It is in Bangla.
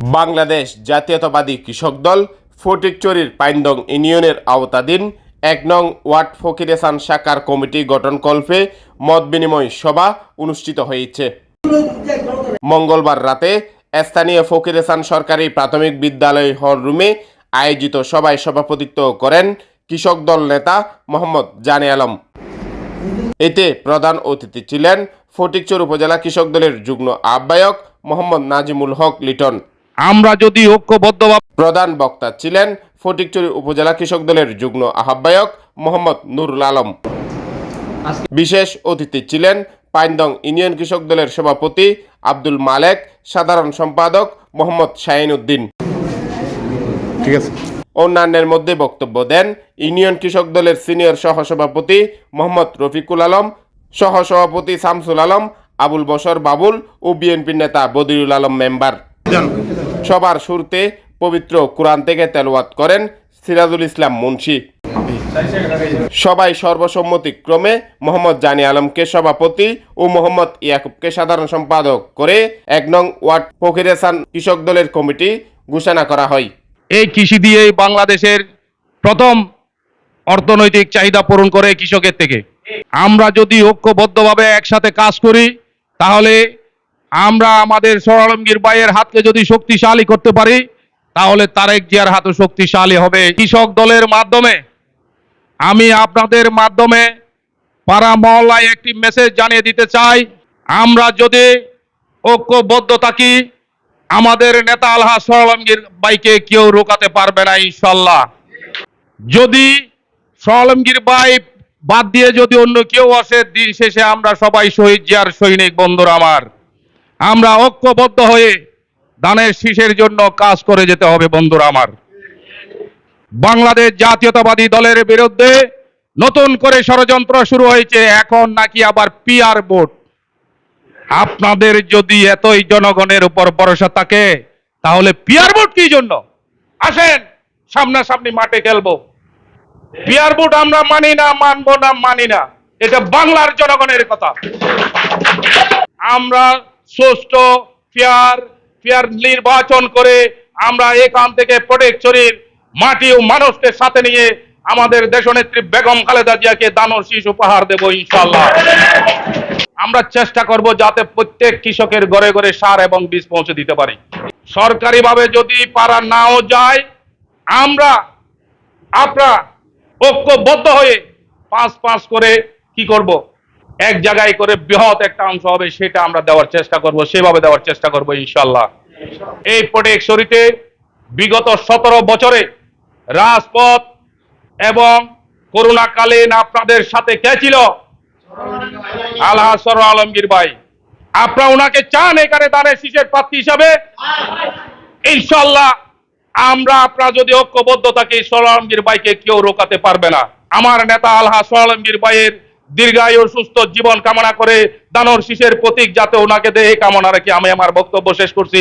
বাংলাদেশ জাতীয়তাবাদী কৃষক দল ফটিকচুরির পাইন্দং ইউনিয়নের আওতাধীন এক নং ওয়ার্ড ফকিরেসান শাখার কমিটি গঠনকল্পে মত বিনিময় সভা অনুষ্ঠিত হয়েছে। মঙ্গলবার রাতে স্থানীয় ফকিরেসান সরকারি প্রাথমিক বিদ্যালয় হল রুমে আয়োজিত সভায় সভাপতিত্ব করেন কৃষক দল নেতা মোহাম্মদ জানে আলম। এতে প্রধান অতিথি ছিলেন ফটিকচর উপজেলা কৃষক দলের যুগ্ম আহ্বায়ক মোহাম্মদ নাজিমুল হক লিটন। আমরা যদি ঐক্যবদ্ধ প্রধান বক্তা ছিলেন ফটিকচুরি উপজেলা কৃষক দলের যুগ্ম আহ্বায়ক মোহাম্মদ নুরুল আলম। বিশেষ অতিথি ছিলেন পাইন্দং ইউনিয়ন কৃষক দলের সভাপতি আব্দুল মালেক সাধারণ সম্পাদক মোহাম্মদ শাহিন উদ্দিন ঠিক আছে। অন্যান্যের মধ্যে বক্তব্য দেন ইউনিয়ন কৃষক দলের সিনিয়র সহসভাপতি মোহাম্মদ রফিকুল আলম সহসভাপতি শামসুল আলম আবুল বসর বাবুল ও বিএনপির নেতা বদিরুল আলম মেম্বার। সবার শুরুতে পবিত্র কোরআন থেকে তেলাওয়াত করেন সিরাজুল ইসলাম মুন্সি। সবাই সর্বসম্মতিক্রমে মোহাম্মদ জানি আলমকে সভাপতি ও মোহাম্মদ ইয়াকুবকে সাধারণ সম্পাদক করে এক নং ওয়ার্ড ফকিরেসান কৃষক দলের কমিটি ঘোষণা করা হয়। এই কৃষি দিয়েই বাংলাদেশের প্রথম অর্থনৈতিক চাহিদা পূরণ করে কৃষকের থেকে। আমরা যদি ঐক্যবদ্ধভাবে একসাথে কাজ করি, তাহলে আমরা আমাদের সরলমগীর বাইয়ের হাতকে যদি শক্তিশালী করতে পারি, তাহলে তারেক জিয়ার হাতও শক্তিশালী হবে। কৃষক দলের মাধ্যমে, আমি আপনাদের মাধ্যমে পাড়া মহল্লায় একটি মেসেজ জানিয়ে দিতে চাই। আমরা যদি ঐক্যবদ্ধ থাকি, আমাদের নেতা আলহা সরলমগীর বাইকে কেউ রোকাতে পারবে না, ইনশাল্লাহ। যদি সরলমগীর বাই বাদ দিয়ে যদি অন্য কেউ আসে, দিন শেষে আমরা সবাই শহীদ জিয়ার সৈনিক বন্ধুরা আমার। আমরা ঐক্যবদ্ধ হয়ে দানের শীষের জন্য কাজ করে যেতে হবে, বন্ধুরা আমার। বাংলাদেশ জাতীয়তাবাদী দলের বিরুদ্ধে নতুন করে ষড়যন্ত্র শুরু হয়েছে, এখন নাকি আবার পিআর ভোট। আপনাদের যদি এতই জনগণের উপর ভরসা থাকে, তাহলে পিয়ার ভোট কি জন্য? আসেন, সামনাসামনি মাঠে খেলব। পিয়ার ভোট আমরা মানি না, মানবো না, মানি না। এটা বাংলার জনগণের কথা। আমরা সুষ্ঠু ফেয়ার ফেয়ার নির্বাচন করে আমরা এখান থেকে প্রোটেকচুরির মাটি ও মানুষকে সাথে নিয়ে আমাদের দেশনেত্রী বেগম খালেদা জিয়াকে দানর শীষ উপহার দেবো ইনশাল্লাহ আমরা চেষ্টা করব যাতে প্রত্যেক কৃষকের ঘরে ঘরে সার এবং বীজ পৌঁছে দিতে পারি। সরকারিভাবে যদি পারা নাও যায়, আমরা আপনারা ঐক্যবদ্ধ হয়ে পাঁচ পাঁচ করে কি করব? এক জায়গায় করে বৃহৎ একটা অংশ হবে, সেটা আমরা দেওয়ার চেষ্টা করব, সেভাবে দেওয়ার চেষ্টা করব ইনশাল্লাহ এই প্রোটেকশরিতে বিগত সতেরো বছরে রাজপথ এবং করোনাকালীন আপনাদের সাথে কে ছিল? আল্লাহ আলমগীর ভাই। আপনারা ওনাকে চান এখানে দানের শীষের প্রার্থী হিসাবে? ইনশাল্লাহ আমরা আপনারা যদি ঐক্যবদ্ধ থাকি সর আলমগীর ভাইকে কেউ রোকাতে পারবে না। আমার নেতা আল্লাহ সর আলমগীর ভাইয়ের দীর্ঘায়ু সুস্থ জীবন কামনা করে দানর শীষের প্রতীক যাতে ওনাকে দেহে কামনা রেখে আমি আমার বক্তব্য শেষ করছি।